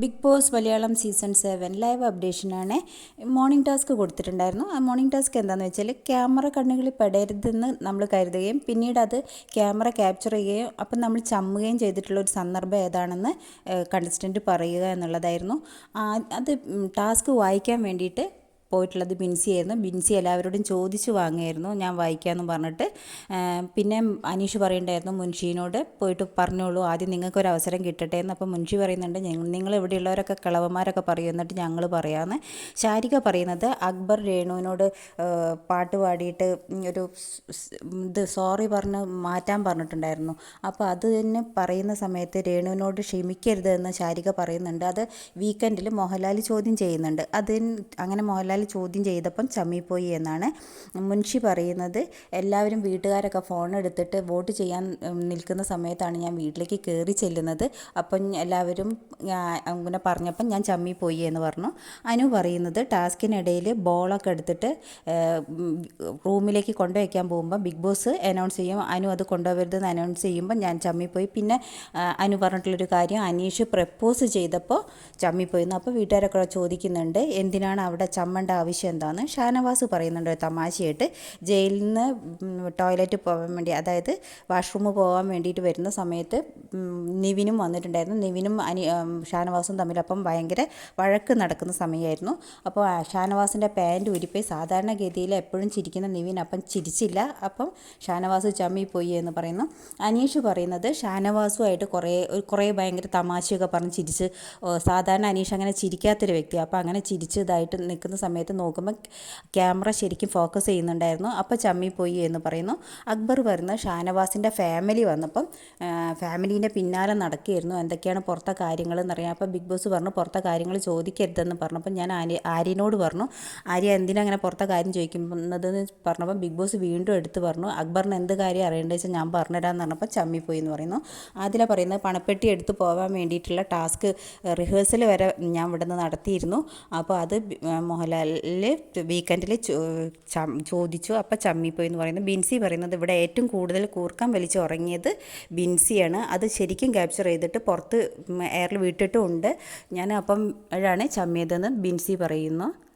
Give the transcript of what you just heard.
Big Boss Malayalam season seven live അപ്ഡേഷനാണ് morning task കൊടുത്തിട്ടുണ്ടായിരുന്നു. ആ morning task എന്താണെന്ന് വെച്ചാൽ ക്യാമറ കണ്ണുകളിൽ പെടരുതെന്ന് നമ്മൾ കരുതുകയും പിന്നീട് അത് ക്യാമറ ക്യാപ്ചർ ചെയ്യുകയും അപ്പം നമ്മൾ ചമ്മുകയും ചെയ്തിട്ടുള്ള ഒരു സന്ദർഭം ഏതാണെന്ന് കണ്ടസ്റ്റന്റ് പറയുക എന്നുള്ളതായിരുന്നു. അത് ടാസ്ക് വായിക്കാൻ വേണ്ടിയിട്ട് പോയിട്ടുള്ളത് ബിൻസിയായിരുന്നു. ബിൻസി എല്ലാവരോടും ചോദിച്ചു വാങ്ങിയായിരുന്നു ഞാൻ വായിക്കാമെന്ന് പറഞ്ഞിട്ട് പിന്നെ അനീഷ് പറയണ്ടായിരുന്നു മുൻഷീനോട് പോയിട്ട് പറഞ്ഞോളൂ ആദ്യം നിങ്ങൾക്കൊരു അവസരം കിട്ടട്ടെ എന്ന്. അപ്പോൾ മുൻഷി പറയുന്നുണ്ട് നിങ്ങൾ ഇവിടെയുള്ളവരൊക്കെ കിളവന്മാരൊക്കെ പറയും എന്നിട്ട് ഞങ്ങൾ പറയാമെന്ന് ശാരിക പറയുന്നത് അക്ബർ രേണുവിനോട് പാട്ട് പാടിയിട്ട് ഒരു ഇത് സോറി പറഞ്ഞ് മാറ്റാൻ പറഞ്ഞിട്ടുണ്ടായിരുന്നു. അപ്പോൾ അത് തന്നെ പറയുന്ന സമയത്ത് രേണുവിനോട് ക്ഷമിക്കരുത് എന്ന് ശാരിക പറയുന്നുണ്ട്. അത് വീക്കെൻഡിൽ മോഹൻലാൽ ചോദ്യം ചെയ്യുന്നുണ്ട്. അതിന് അങ്ങനെ മോഹൻലാൽ ചോദ്യം ചെയ്തപ്പം ചമ്മിപ്പോയി എന്നാണ് മുൻഷി പറയുന്നത്. എല്ലാവരും വീട്ടുകാരൊക്കെ ഫോൺ എടുത്തിട്ട് വോട്ട് ചെയ്യാൻ നിൽക്കുന്ന സമയത്താണ് ഞാൻ വീട്ടിലേക്ക് കയറി ചെല്ലുന്നത്. അപ്പം എല്ലാവരും അങ്ങനെ പറഞ്ഞപ്പം ഞാൻ ചമ്മിപ്പോയി എന്ന് പറഞ്ഞു. അനു പറയുന്നത് ടാസ്കിനിടയിൽ ബോളൊക്കെ എടുത്തിട്ട് റൂമിലേക്ക് കൊണ്ടുവയ്ക്കാൻ പോകുമ്പോൾ ബിഗ് ബോസ് അനൗൺസ് ചെയ്യും. അനു അത് കൊണ്ടുവരുതെന്ന് അനൗൺസ് ചെയ്യുമ്പോൾ ഞാൻ ചമ്മിപ്പോയി. പിന്നെ അനു പറഞ്ഞിട്ടുള്ളൊരു കാര്യം അനീഷ് പ്രപ്പോസ് ചെയ്തപ്പോൾ ചമ്മിപ്പോയിരുന്നു അപ്പോൾ വീട്ടുകാരൊക്കെ ചോദിക്കുന്നുണ്ട് എന്തിനാണ് അവിടെ ചമ്മണ്ട ചെയ്യേണ്ട ആവശ്യം എന്താണെന്ന് ഷാനവാസ് പറയുന്നുണ്ട് തമാശയായിട്ട്. ജയിലിൽ നിന്ന് ടോയ്ലറ്റ് പോകാൻ വേണ്ടി അതായത് വാഷ്റൂമ് പോകാൻ വേണ്ടിയിട്ട് വരുന്ന സമയത്ത് നിവിനും വന്നിട്ടുണ്ടായിരുന്നു. നിവിനും അനി ഷാനവാസും തമ്മിൽ അപ്പം ഭയങ്കര വഴക്ക് നടക്കുന്ന സമയമായിരുന്നു. അപ്പോൾ ഷാനവാസിന്റെ പാന്റ് ഉരിപ്പോയി സാധാരണഗതിയിൽ എപ്പോഴും ചിരിക്കുന്ന നിവിൻ അപ്പം ചിരിച്ചില്ല. അപ്പം ഷാനവാസ് ചമ്മി പോയി എന്ന് പറയുന്നു. അനീഷ് പറയുന്നത് ഷാനവാസുമായിട്ട് കുറേ കുറേ ഭയങ്കര തമാശയൊക്കെ പറഞ്ഞ് ചിരിച്ച് സാധാരണ അനീഷ് അങ്ങനെ ചിരിക്കാത്തൊരു വ്യക്തിയാണ് അപ്പോൾ അങ്ങനെ ചിരിച്ചതായിട്ട് നിൽക്കുന്ന സമയത്ത് സമയത്ത് നോക്കുമ്പോൾ ക്യാമറ ശരിക്കും ഫോക്കസ് ചെയ്യുന്നുണ്ടായിരുന്നു. അപ്പോൾ ചമ്മി പോയി എന്ന് പറയുന്നു. അക്ബർ വരുന്ന ഷാനവാസിന്റെ ഫാമിലി വന്നപ്പം ഫാമിലീന്റെ പിന്നാലെ നടക്കുകയായിരുന്നു. എന്തൊക്കെയാണ് പുറത്തെ കാര്യങ്ങൾ എന്നറിയാം അപ്പോൾ ബിഗ് ബോസ് പറഞ്ഞു പുറത്തെ കാര്യങ്ങൾ ചോദിക്കരുതെന്ന് പറഞ്ഞപ്പോൾ ഞാൻ ആര്യ ആര്യനോട് പറഞ്ഞു. ആര്യ എന്തിനാ അങ്ങനെ പുറത്തെ കാര്യം ചോദിക്കുന്നതെന്ന് പറഞ്ഞപ്പം ബിഗ് ബോസ് വീണ്ടും എടുത്ത് പറഞ്ഞു. അക്ബറിന് എന്ത് കാര്യം അറിയേണ്ടത് വെച്ചാൽ ഞാൻ പറഞ്ഞുതരാമെന്ന് പറഞ്ഞപ്പോൾ പോയി എന്ന് പറയുന്നു. അതിലെ പറയുന്നത് പണപ്പെട്ടി എടുത്ത് പോകാൻ വേണ്ടിയിട്ടുള്ള ടാസ്ക് റിഹേഴ്സൽ വരെ ഞാൻ ഇവിടെ നിന്ന് നടത്തിയിരുന്നു. അപ്പോൾ അത് മോഹൻലാൽ വീക്കെൻഡിൽ ചോദിച്ചു. അപ്പോൾ ചമ്മിപ്പോയി എന്ന് പറയുന്നത് ബിൻസി പറയുന്നത് ഇവിടെ ഏറ്റവും കൂടുതൽ കൂർക്കം വലിച്ച് ഉറങ്ങിയത് ബിൻസിയാണ്. അത് ശരിക്കും ക്യാപ്ചർ ചെയ്തിട്ട് പുറത്ത് എയറിൽ വിട്ടിട്ടും ഉണ്ട്. ഞാൻ അപ്പം ആണ് ചമ്മിയതെന്ന് ബിൻസി പറയുന്നു.